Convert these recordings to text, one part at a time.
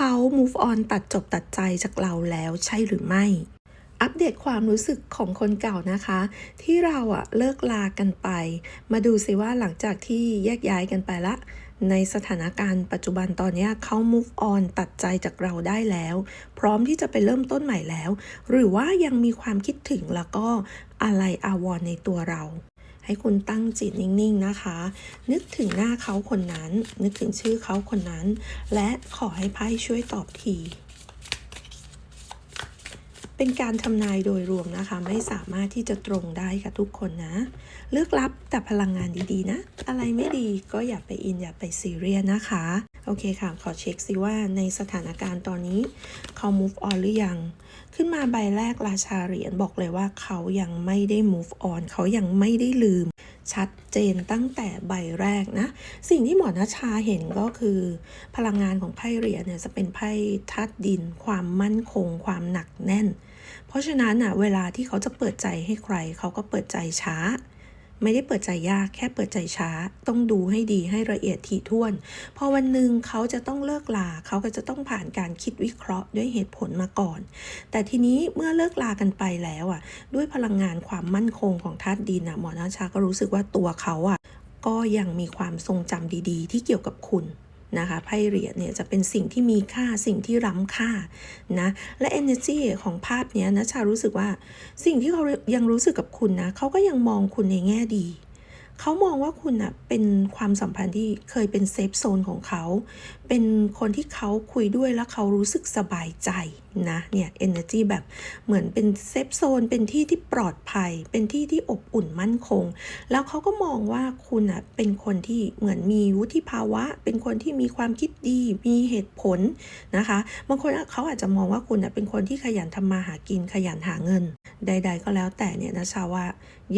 เขา move on ตัดจบตัดใจจากเราแล้วใช่หรือไม่ อัปเดตความรู้สึกของคนเก่านะคะ ที่เราอะเลิกลากันไป มาดูสิว่าหลังจากที่แยกย้ายกันไปละ ในสถานการณ์ปัจจุบันตอนนี้เขา move on ตัดใจจากเราได้แล้ว พร้อมที่จะไปเริ่มต้นใหม่แล้ว หรือว่ายังมีความคิดถึงแล้วก็อะไรอาวรณ์ในตัวเรา ให้คุณตั้งจิตนิ่งๆนะคะ นึกถึงหน้าเขาคนนั้น นึกถึงชื่อเขาคนนั้น และขอให้ไพ่ช่วยตอบทีเป็นการทำนายโดยรวมนะคะ ไม่สามารถที่จะตรงได้กับทุกคนนะ เลือกรับแต่พลังงานดีๆนะ อะไรไม่ดีก็อย่าไปอินอย่าไปซีเรียสนะคะ โอเคค่ะ ขอเช็คซิว่าในสถานการณ์ตอนนี้เขา move on หรือยัง ขึ้นมาใบแรกราชาเหรียญบอกเลยว่าเขายังไม่ได้ move on เขายังไม่ได้ลืม ชัดเจนตั้งแต่ใบแรกนะ สิ่งที่หมอนาชาเห็นก็คือ พลังงานของไพ่เหรียญเนี่ยจะเป็นไพ่ธาตุดิน ความมั่นคง ความหนักแน่น เพราะฉะนั้นอะเวลาที่เขาจะเปิดใจให้ใคร เขาก็เปิดใจช้า ไม่ได้เปิดใจยากแค่เปิดใจช้า ต้องดูให้ดีให้ละเอียดถี่ถ้วน พอวันหนึ่งเขาจะต้องเลิกลาเขาก็จะต้องผ่านการคิดวิเคราะห์ด้วยเหตุผลมาก่อน แต่ทีนี้เมื่อเลิกลากันไปแล้วอะ ด้วยพลังงานความมั่นคงของธาตุดินอะหมอนาชาก็รู้สึกว่าตัวเขาอะก็ยังมีความทรงจำดี ๆ ที่เกี่ยวกับคุณ นะคะไพ่เหรียญเนี่ยจะเป็นสิ่งที่มีค่าสิ่งที่ล้ำค่านะและ energy ของภาพเนี้ยนะชารู้สึกว่าสิ่งที่เขายังรู้สึกกับคุณนะเขาก็ยังมองคุณในแง่ดี เขามองว่าคุณอะเป็นความสัมพันธ์ที่เคยเป็นเซฟโซนของเขา เป็นคนที่เขาคุยด้วยแล้วเขารู้สึกสบายใจนะเนี่ย energy แบบเหมือนเป็นเซฟโซนเป็นที่ที่ปลอดภัย เป็นที่ที่อบอุ่นมั่นคง แล้วเขาก็มองว่าคุณอะเป็นคนที่เหมือนมีวุฒิภาวะ เป็นคนที่มีความคิดดี มีเหตุผลนะคะบางคนเขาอาจจะมองว่าคุณอะเป็นคนที่ขยันทำมาหากินขยันหาเงิน ใด ๆ ก็แล้วแต่เนี่ยนะชาว่า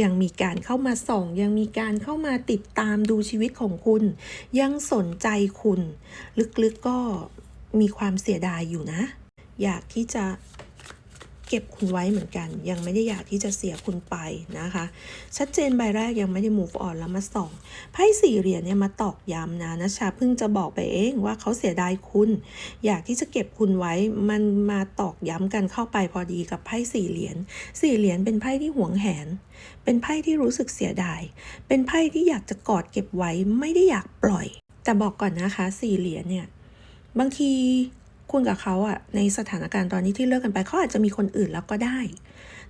ยังมีการเข้ามาส่อง ยังมีการเข้ามาติดตามดูชีวิตของคุณ ยังสนใจคุณ ลึกๆก็มีความเสียดายอยู่นะ อยากที่จะ เก็บคุณไว้เหมือนกัน ยังไม่ได้อยากที่จะเสียคุณไปนะคะ ชัดเจนใบแรกยังไม่ได้ move on แล้วมาส่องไพ่สี่เหรียญเนี่ยมาตอกย้ำนะนะชาเพิ่งจะบอกไปเองว่าเขาเสียดายคุณ อยากที่จะเก็บคุณไว้มันมาตอกย้ำกันเข้าไปพอดีกับไพ่สี่เหรียญสี่เหรียญเป็นไพ่ที่หวงแหน เป็นไพ่ที่รู้สึกเสียดาย เป็นไพ่ที่อยากจะกอดเก็บไว้ไม่ได้อยากปล่อย แต่บอกก่อนนะคะสี่เหรียญเนี่ยบางที คุณกับเขาอะในสถานการณ์ตอนนี้ที่เลิกกันไปเขาอาจจะมีคนอื่นแล้วก็ได้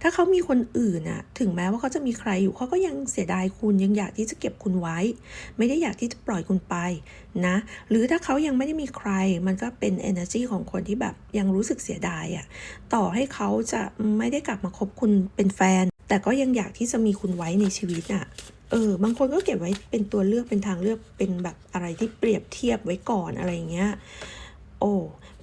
ถ้าเขามีคนอื่นอะถึงแม้ว่าเขาจะมีใครอยู่เขาก็ยังเสียดายคุณยังอยากที่จะเก็บคุณไว้ ไม่ได้อยากที่จะปล่อยคุณไปนะ หรือถ้าเขายังไม่ได้มีใคร มันก็เป็น energy ของคนที่แบบยังรู้สึกเสียดายอะต่อให้เขาจะไม่ได้กลับมาคบคุณเป็นแฟน แต่ก็ยังอยากที่จะมีคุณไว้ในชีวิตอะเออบางคนก็เก็บไว้เป็นตัวเลือกเป็นทางเลือกเป็นแบบอะไรที่เปรียบเทียบไว้ก่อนอะไรอย่างเงี้ย โอ้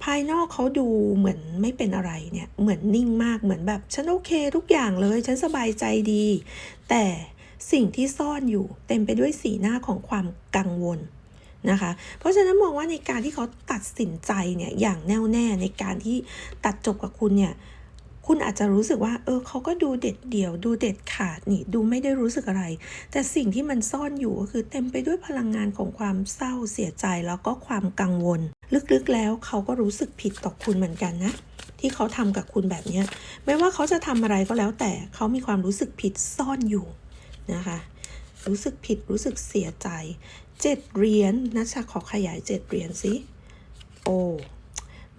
ภายนอกเขาดูเหมือนไม่เป็นอะไรเนี่ยเหมือนนิ่งมากเหมือนแบบฉันโอเคทุกอย่างเลย ฉันสบายใจดี แต่สิ่งที่ซ่อนอยู่เต็มไปด้วยสีหน้าของความกังวลนะคะเพราะฉะนั้นมองว่าในการที่เขาตัดสินใจเนี่ยอย่างแน่วแน่ในการที่ตัดจบกับคุณเนี่ยคุณอาจจะรู้สึกว่า เออเขาก็ดูเด็ดเดี่ยว ดูเด็ดขาดนี่ ดูไม่ได้รู้สึกอะไร แต่สิ่งที่มันซ่อนอยู่ก็คือเต็มไปด้วยพลังงานของความเศร้าเสียใจแล้วก็ความกังวล ลึกๆแล้วเขาก็รู้สึกผิดต่อคุณเหมือนกันนะ ที่เขาทำกับคุณแบบนี้ไม่ว่าเขาจะทำอะไรก็แล้วแต่เขามีความรู้สึกผิดซ่อนอยู่นะคะ รู้สึกผิดรู้สึกเสียใจเจ็ดเหรียญนัชชาขอขยายเจ็ดเหรียญสิโอ้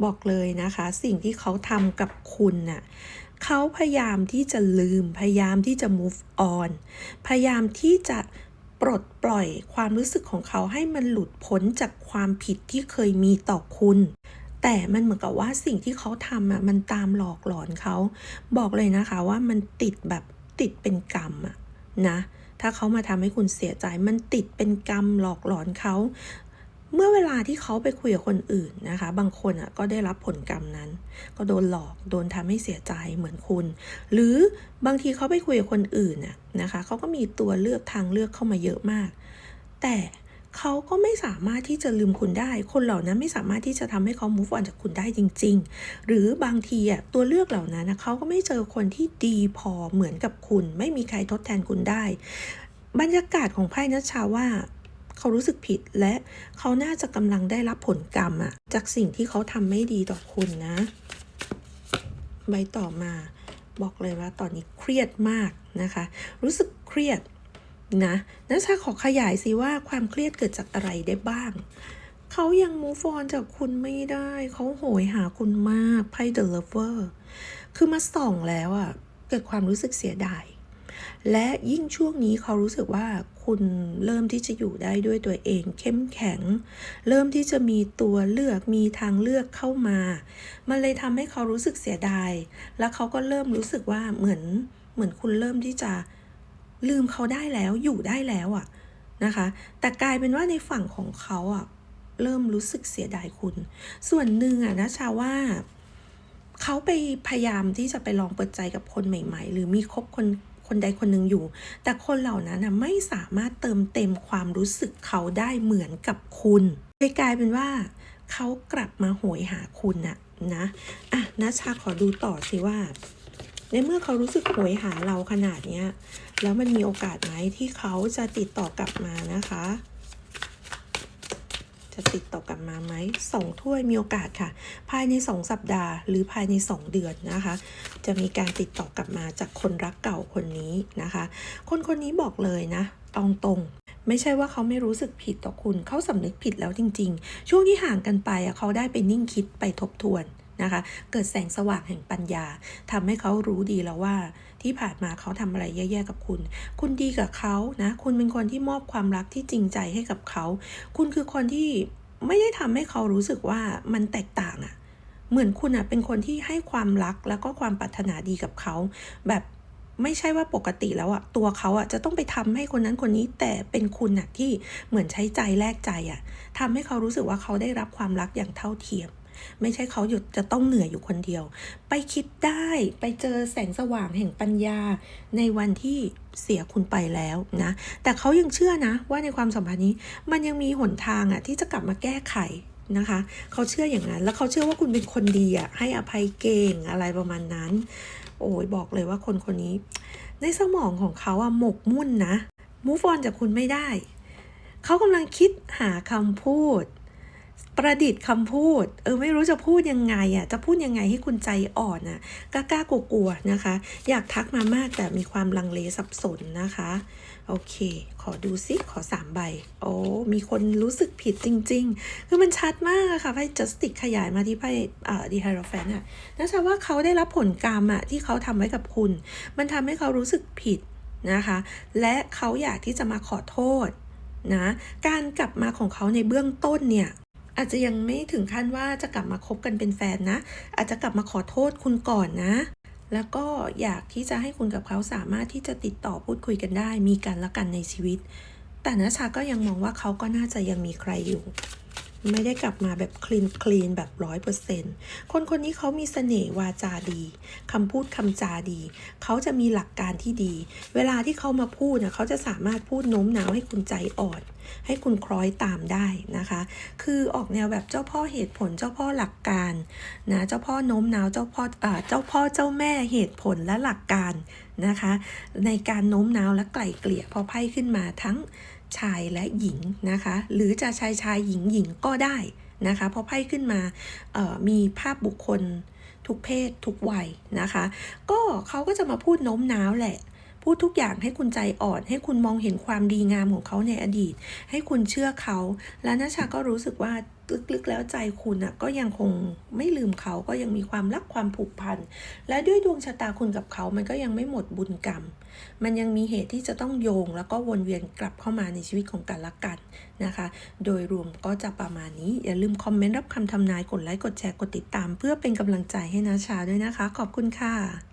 บอกเลยนะคะ สิ่งที่เขาทำกับคุณน่ะเขาพยายามที่จะลืม พยายามที่จะ move on พยายามที่จะ ปลดปล่อยความรู้สึกของเขาให้มันหลุดพ้นจากความผิดที่เคยมีต่อคุณ แต่มันเหมือนกับว่าสิ่งที่เขาทำอะมันตามหลอกหลอนเขา บอกเลยนะคะว่ามันติดแบบติดเป็นกรรมอะนะถ้าเขามาทำให้คุณเสียใจมันติดเป็นกรรมหลอกหลอนเขา เมื่อเวลาที่เขาไปคุยกับคนอื่นนะคะ บางคนอะก็ได้รับผลกรรมนั้น ก็โดนหลอกโดนทำให้เสียใจเหมือนคุณ หรือบางทีเขาไปคุยกับคนอื่นน่ะนะคะเขาก็มีตัวเลือกทางเลือกเข้ามาเยอะมาก แต่เขาก็ไม่สามารถที่จะลืมคุณได้ คนเหล่านั้นไม่สามารถที่จะทำให้เขา move on จากคุณได้จริง ๆ หรือบางทีอะตัวเลือกเหล่านั้นนะเขาก็ไม่เจอคนที่ดีพอเหมือนกับคุณ ไม่มีใครทดแทนคุณได้ บรรยากาศของไพ่นัชชาว่า เขารู้สึกผิดและเขาน่าจะกำลังได้รับผลกรรมอะจากสิ่งที่เขาทำไม่ดีต่อคุณนะ ใบต่อมาบอกเลยว่าตอนนี้เครียดมากนะคะ รู้สึกเครียดนะนัชชาขอขยายสิว่าความเครียดเกิดจากอะไรได้บ้าง เขายัง move on จากคุณไม่ได้ เขาโหยหาคุณมากไพ่ the lover คือมาส่องแล้วอะเกิดความรู้สึกเสียดาย และยิ่งช่วงนี้เขารู้สึกว่าคุณเริ่มที่จะอยู่ได้ด้วยตัวเองเข้มแข็ง เริ่มที่จะมีตัวเลือกมีทางเลือกเข้ามา มันเลยทำให้เขารู้สึกเสียดาย แล้วเขาก็เริ่มรู้สึกว่าเหมือนเหมือนคุณเริ่มที่จะลืมเขาได้แล้วอยู่ได้แล้วอะนะคะ แต่กลายเป็นว่าในฝั่งของเขาอะเริ่มรู้สึกเสียดายคุณ ส่วนหนึ่งอะนะชาว่าเขาไปพยายามที่จะไปลองเปิดใจกับคนใหม่ ๆ หรือมีคบคน คนใดคนหนึ่งอยู่ แต่คนเหล่านั้นนะไม่สามารถเติมเต็มความรู้สึกเขาได้เหมือนกับคุณเลยกลายเป็นว่า เขากลับมาโหยหาคุณน่ะนะอะนะชาขอดูต่อสิว่า ในเมื่อเขารู้สึกโหยหาเราขนาดเนี้ยแล้วมันมีโอกาสไหมที่เขาจะติดต่อกลับมานะคะ จะติดต่อกลับมาไหมสองถ้วยมีโอกาสค่ะ ภายใน 2 สัปดาห์ หรือภายใน 2 เดือนนะคะ จะมีการติดต่อกลับมาจากคนรักเก่าคนนี้นะคะ คนคนนี้บอกเลยนะตรงตรงๆไม่ใช่ว่าเขาไม่รู้สึกผิดต่อคุณ เขาสำนึกผิดแล้วจริง ๆ ช่วงที่ห่างกันไปเขาได้ไปนิ่งคิดไปทบทวนนะคะ เกิดแสงสว่างแห่งปัญญาทำให้เขารู้ดีแล้วว่า ที่ผ่านมาเขาทำอะไรแย่ๆกับคุณ คุณดีกับเขานะ คุณเป็นคนที่มอบความรักที่จริงใจให้กับเขา คุณคือคนที่ไม่ได้ทำให้เขารู้สึกว่ามันแตกต่างอะเหมือนคุณอะเป็นคนที่ให้ความรักแล้วก็ความปรารถนาดีกับเขา แบบไม่ใช่ว่าปกติแล้วอะตัวเขาอะจะต้องไปทำให้คนนั้นคนนี้แต่เป็นคุณอะที่เหมือนใช้ใจแลกใจอะทำให้เขารู้สึกว่าเขาได้รับความรักอย่างเท่าเทียม ไม่ใช่เขาหยุดจะต้องเหนื่อยอยู่คนเดียว ไปคิดได้ไปเจอแสงสว่างแห่งปัญญา ในวันที่เสียคุณไปแล้วนะ แต่เขายังเชื่อนะ ว่าในความสัมพันธ์นี้ มันยังมีหนทางอะที่จะกลับมาแก้ไขนะคะเขาเชื่ออย่างนั้น แล้วเขาเชื่อว่าคุณเป็นคนดีอะให้อภัยเก่งอะไรประมาณนั้น โอ้ยบอกเลยว่าคนคนนี้ ในสมองของเขาอะหมกมุ่นนะมูฟออนจากคุณไม่ได้ เขากำลังคิดหาคำพูด ประดิษฐ์คำพูด เออไม่รู้จะพูดยังไงอะจะพูดยังไงให้คุณใจอ่อนอะกล้ากล้ากลัวกลัวๆนะคะ อยากทักมามากแต่มีความลังเลสับสนนะคะ โอเค ขอดูซิขอสามใบ โอ้มีคนรู้สึกผิดจริง ๆ คือมันชัดมากอะค่ะไพ่จัสติกขยายมาที่ไพ่ดีไฮโรแฟนอะน่าจะว่าเขาได้รับผลกรรมอะที่เขาทำไว้กับคุณ มันทำให้เขารู้สึกผิดนะคะ และเขาอยากที่จะมาขอโทษนะ การกลับมาของเขาในเบื้องต้นเนี่ย อาจจะยังไม่ถึงขั้นว่าจะกลับมาคบกันเป็นแฟนนะ อาจจะกลับมาขอโทษคุณก่อนนะ แล้วก็อยากที่จะให้คุณกับเขาสามารถที่จะติดต่อพูดคุยกันได้ มีกันและกันในชีวิต แต่นะชาก็ยังมองว่าเขาก็น่าจะยังมีใครอยู่ ไม่ได้กลับมาแบบคลีนคลีนแบบร้อยเปอร์เซ็นต์คนคนนี้เขามีเสน่ห์วาจาดีคำพูดคำจาดี เขาจะมีหลักการที่ดี เวลาที่เขามาพูดนะเขาจะสามารถพูดโน้มน้าวให้คุณใจอ่อน ให้คุณคล้อยตามได้นะคะ คือออกแนวแบบเจ้าพ่อเหตุผลเจ้าพ่อหลักการนะเจ้าพ่อโน้มน้าวเจ้าพ่อเอ่อเจ้าพ่อเจ้าแม่เหตุผลและหลักการนะคะ ในการโน้มน้าวและไกล่เกลี่ยพอไพ่ขึ้นมาทั้ง ชายและหญิงนะคะ หรือจะชายชายหญิงหญิงก็ได้นะคะพอไพ่ขึ้นมามีภาพบุคคลทุกเพศทุกวัยนะคะ ก็เขาก็จะมาพูดโน้มน้าวแหละ พูดทุกอย่างให้คุณใจอ่อนให้คุณมองเห็นความดีงามของเขาในอดีต ให้คุณเชื่อเขา และนาชาก็รู้สึกว่าลึกๆแล้วใจคุณอะก็ยังคงไม่ลืมเขาก็ยังมีความรักความผูกพัน และด้วยดวงชะตาคุณกับเขา มันก็ยังไม่หมดบุญกรรม มันยังมีเหตุที่จะต้องโยง แล้วก็วนเวียนกลับเข้ามาในชีวิตของกันและกันนะคะ โดยรวมก็จะประมาณนี้ อย่าลืมคอมเมนต์รับคำทำนาย กดไลค์ กดแชร์ กดติดตาม เพื่อเป็นกำลังใจให้นาชาด้วยนะคะ ขอบคุณค่ะ